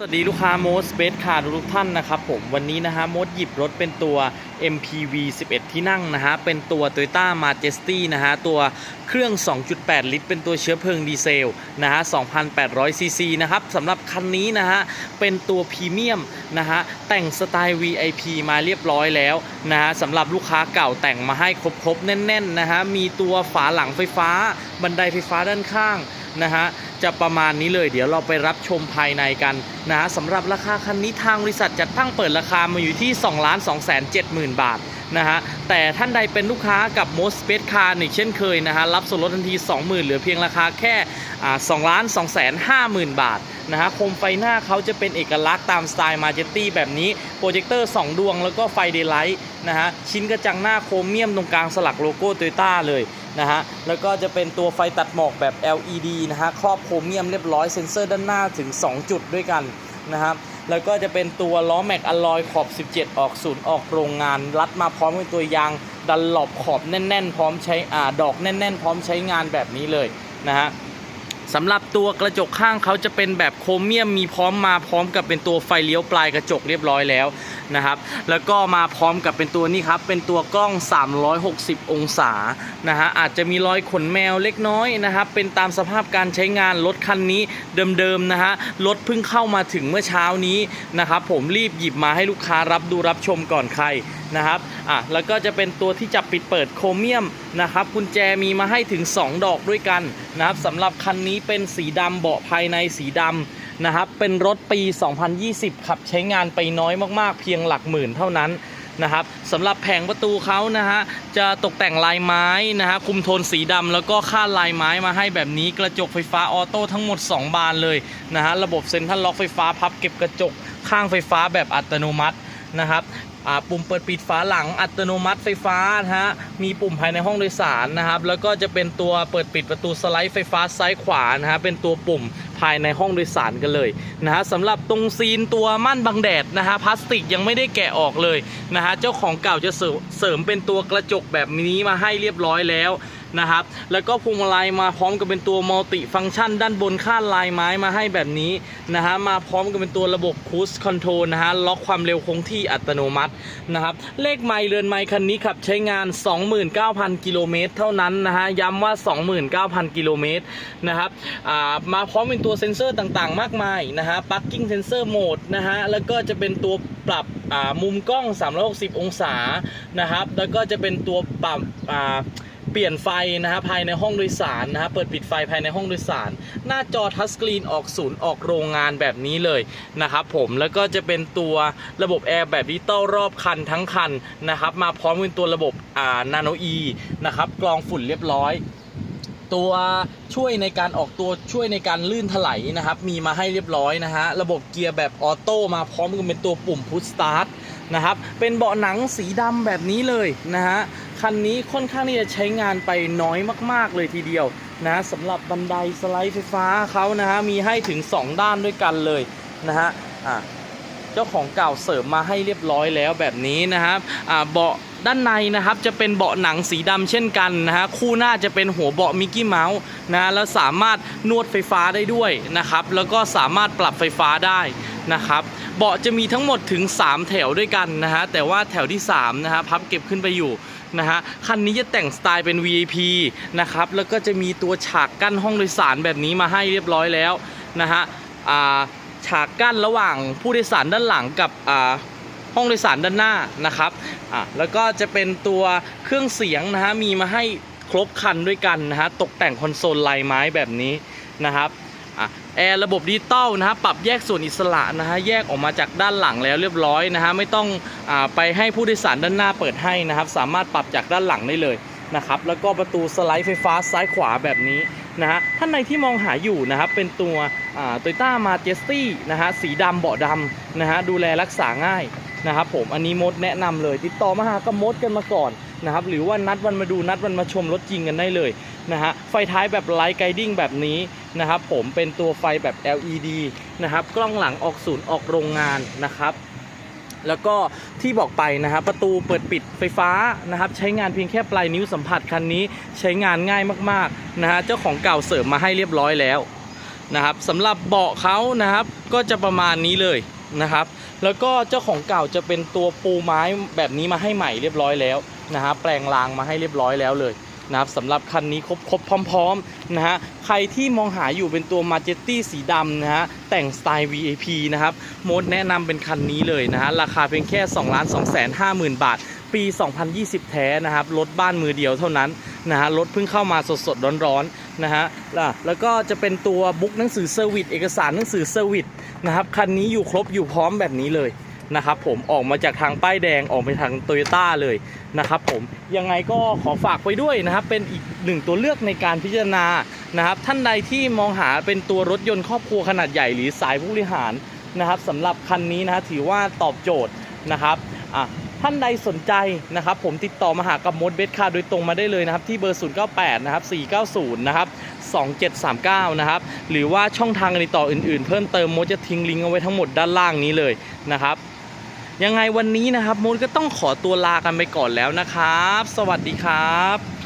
สวัสดีลูกค้าโมสเบสคาร์ทุกท่านนะครับผมวันนี้นะฮะโมดหยิบรถเป็นตัว MPV 11 ที่นั่งนะฮะเป็นตัว Toyota Majesty นะฮะตัวเครื่อง 2.8 ลิตร เป็นตัวเชื้อเพลิงดีเซลนะฮะ2,800 ซีซีนะครับสำหรับคันนี้นะฮะเป็นตัวพรีเมียมนะฮะแต่งสไตล์ VIP มาเรียบร้อยแล้วนะฮะสำหรับลูกค้าเก่าแต่งมาให้ครบๆ แน่นๆนะฮะมีตัวฝาหลังไฟฟ้า บันไดไฟฟ้าด้านข้าง นะฮะจะประมาณนี้เลยเดี๋ยวเราไปรับชมภายในกันนะฮะสำหรับราคาคันนี้ทางบริษัทจัดตั้งเปิดราคามาอยู่ที่ 2 2 7 0 0 0 0 บาท นะฮะแต่ท่านใดเป็นลูกค้ากับ Most Space Car อีกเช่นเคยนะฮะรับส่วนลดทันที 20,000 เหลือเพียงราคาแค่อ่า2ล้าน2แสน50,000บาทนะฮะโคมไฟหน้าเขาจะเป็นเอกลักษณ์ตามสไตล์มาเจตตี้แบบนี้โปรเจคเตอร์ 2 ดวงแล้วก็ไฟเดย์ไลท์นะฮะชิ้นกระจังหน้าโครเมียมตรงกลางสลักโลโก้โตโยต้าเลยนะฮะแล้วก็จะเป็นตัวไฟตัดหมอกแบบ LED นะฮะครอบโครเมียมเรียบร้อยเซ็นเซอร์ด้านหน้าถึง 2 จุดด้วยกันนะครับ แล้วก็จะเป็นตัวล้อแม็กอลลอยขอบ 17 ออกศูนย์ออกโรงงาน รัดมาพร้อมกับตัวยางดันหลบขอบแน่น ๆ พร้อมใช้อ่าดอกแน่น ๆ พร้อมใช้งานแบบนี้เลยนะฮะ สำหรับตัวกระจกข้างเขาจะเป็นแบบโครเมียมมีพร้อมมาพร้อมกับเป็นตัวไฟเลี้ยวปลายกระจกเรียบร้อยแล้วนะครับ แล้วก็มาพร้อมกับเป็นตัวนี้ครับ เป็นตัวกล้อง 360 องศานะฮะอาจจะมีรอยขนแมวเล็กน้อยนะครับ เป็นตามสภาพการใช้งานรถคันนี้เดิมๆนะฮะรถเพิ่งเข้ามาถึงเมื่อเช้านี้นะครับผมรีบหยิบมาให้ลูกค้ารับดูรับชมก่อนใคร นะครับอะแล้วก็จะเป็นตัวที่จับปิดเปิดโครเมียมนะครับกุญแจมีมาให้ถึง 2 ดอกด้วยกันนะครับสำหรับคันนี้เป็นสีดำเบาะภายในสีดำนะครับเป็นรถปี 2020 ขับใช้งานไปน้อยมากๆ เพียงหลักหมื่นเท่านั้นนะครับสำหรับแผงประตูเขานะฮะจะตกแต่งลายไม้นะฮะคุมโทนสีดำแล้วก็คาดลายไม้มาให้แบบนี้กระจกไฟฟ้าออโต้ทั้งหมด 2 บานเลยนะฮะระบบเซ็นทรัลล็อกไฟฟ้าพับเก็บกระจกข้างไฟฟ้าแบบอัตโนมัตินะครับ ปุ่มเปิดปิดฝาหลังอัตโนมัติไฟฟ้านะฮะมีปุ่มภายในห้องโดยสารนะครับ แล้วก็จะเป็นตัวเปิดปิดประตูสไลด์ไฟฟ้าซ้ายขวานะฮะเป็นตัวปุ่มภายในห้องโดยสารกันเลยนะฮะสำหรับตรงซีนตัวม่านบังแดดนะฮะพลาสติกยังไม่ได้แกะออกเลยนะฮะเจ้าของเก่าจะเสริมเสริมเป็นตัวกระจกแบบนี้มาให้เรียบร้อยแล้ว นะครับ แล้วก็พวงมาลัยมาพร้อมกับเป็นตัวมัลติฟังก์ชัน ด้านบนข้านลายไม้มาให้แบบนี้นะฮะมาพร้อมกับเป็นตัวระบบคูสคอนโทรลนะฮะล็อกความเร็วคงที่อัตโนมัตินะครับ เลขไมล์เรือนไมล์คันนี้ขับใช้งาน 29,000 กิโลเมตรเท่านั้นนะฮะย้ำว่า 29,000 กิโลเมตรนะครับมาพร้อมเป็นตัวเซ็นเซอร์ต่างๆ มากมายนะฮะปักกิ้งเซนเซอร์โหมดนะฮะแล้วก็จะเป็นตัวปรับมุมกล้อง 360 องศานะครับแล้วก็จะเป็นตัวปรับอ่า ปลี่ยนไฟนะฮะภายในห้องโดยสารนะฮะเปิดปิดไฟภายในห้องโดยสาร หน้าจอทัชสกรีนออกศูนย์ออกโรงงานแบบนี้เลยนะครับผมแล้วก็จะเป็นตัวระบบแอร์แบบดิจิตอลรอบคันทั้งคันนะครับมาพร้อมเป็นตัวระบบอ่านาโนอีนะครับกรองฝุ่นเรียบร้อยตัวช่วยในการออกตัวช่วยในการลื่นถลายนะครับ มีมาให้เรียบร้อยนะฮะระบบเกียร์แบบออโต้มาพร้อมกับเป็นตัวปุ่มพุชสตาร์ทนะครับเป็นเบาะหนังสีดำแบบนี้เลยนะฮะ คันนี้ค่อนข้างที่จะใช้งานไปน้อยมาก ๆ เลยทีเดียวนะสำหรับบันไดสไลด์ไฟฟ้าเขานะฮะมีให้ถึง 2 ด้านด้วยกันเลยนะฮะอะเจ้าของเก่าเสริมมาให้เรียบร้อยแล้วแบบนี้นะครับอ่าเบาะด้านในนะครับจะเป็นเบาะหนังสีดำเช่นกันนะฮะคู่หน้าจะเป็นหัวเบาะมิกกี้เมาส์นะแล้วสามารถนวดไฟฟ้าได้ด้วยนะครับแล้วก็สามารถปรับไฟฟ้าได้ นะครับเบาะจะมีทั้งหมดถึง 3 แถวด้วยกันนะฮะแต่ว่าแถวที่3นะฮะพับเก็บขึ้นไปอยู่นะฮะคันนี้จะแต่งสไตล์เป็น VIP นะครับแล้วก็จะมีตัวฉากกั้นห้องโดยสารแบบนี้มาให้เรียบร้อยแล้วนะฮะฉากกั้นระหว่างผู้โดยสารด้านหลังกับห้องโดยสารด้านหน้านะครับแล้วก็จะเป็นตัวเครื่องเสียงนะฮะมีมาให้ครบคันด้วยกันนะฮะตกแต่งคอนโซลลายไม้แบบนี้นะครับ แอร์ระบบดิจิตอลนะฮะปรับแยกส่วนอิสระนะฮะแยกออกมาจากด้านหลังแล้วเรียบร้อยนะฮะไม่ต้องอไปให้ผู้โดยสารด้านหน้าเปิดให้นะครับ สามารถปรับจากด้านหลังได้เลยนะครับแล้วก็ประตูสไลด์ไฟฟ้าซ้ายขวาแบบนี้นะฮะท่านในที่มองหาอยู่นะครับเป็นตัวโตโยต้ามาเจสตี้นะฮะสีดำเบาะดำนะฮะดูแลรักษาง่ายนะครับผมอันนี้มดแนะนำเลย ติดต่อมาหากับมดกันมาก่อน นะครับหรือว่านัดวันมาดูนัดวันมาชมรถจริงกันได้เลยนะฮะไฟท้ายแบบไลท์ไกดิ้งแบบนี้นะครับผมเป็นตัวไฟแบบ LED นะครับกล้องหลังออกศูนย์ออกโรงงานนะครับแล้วก็ที่บอกไปนะครับประตูเปิดปิดไฟฟ้านะครับใช้งานเพียงแค่ปลายนิ้วสัมผัสคันนี้ใช้งานง่ายมากๆนะฮะเจ้าของเก่าเสริมมาให้เรียบร้อยแล้วนะครับสำหรับเบาะเขานะครับก็จะประมาณนี้เลยนะครับ แล้วก็เจ้าของเก่าจะเป็นตัวปูไม้แบบนี้มาให้ใหม่เรียบร้อยแล้ว นะฮะแปลงรางมาให้เรียบร้อยแล้วเลยนะครับสำหรับคันนี้ครบครบพร้อมๆนะฮะใครที่มองหาอยู่เป็นตัว m a j e s t y สีดำนะฮะแต่งสไตล์ VIP นะครับโมดแนะนำเป็นคันนี้เลยนะฮะราคาเพียงแค่2 2 5 0 0 0 0 บาท ปี 2020 แท้นะครับรถบ้านมือเดียวเท่านั้นนะฮะรถเพิ่งเข้ามาสดๆร้อนๆนะฮะแล้วก็จะเป็นตัวบุ๊กหนังสือเซอร์วิสเอกสารหนังสือเซอร์วิสนะครับคันนี้อยู่ครบอยู่พร้อมแบบนี้เลย นะครับผมออกมาจากทางป้ายแดงออกไปทางโตโยต้าเลยนะครับผมยังไงก็ขอฝากไว้ด้วยนะครับ เป็นอีกหนึ่งตัวเลือกในการพิจารณานะครับ ท่านใดที่มองหาเป็นตัวรถยนต์ครอบครัวขนาดใหญ่หรือสายผู้บริหารนะครับสำหรับคันนี้นะถือว่าตอบโจทย์นะครับอะท่านใดสนใจนะครับ ผมติดต่อมาหากับมดเบสคาโดยตรงมาได้เลยนะครับ ที่เบอร์ 098 นะครับ 490 นะครับ 2739 นะครับ หรือว่าช่องทางการติดต่ออื่นๆ เพิ่มเติมมดจะทิ้งลิงก์เอาไว้ทั้งหมดด้านล่างนี้เลยนะครับ ยังไงวันนี้นะครับมดก็ต้องขอตัวลากันไปก่อนแล้วนะครับ สวัสดีครับ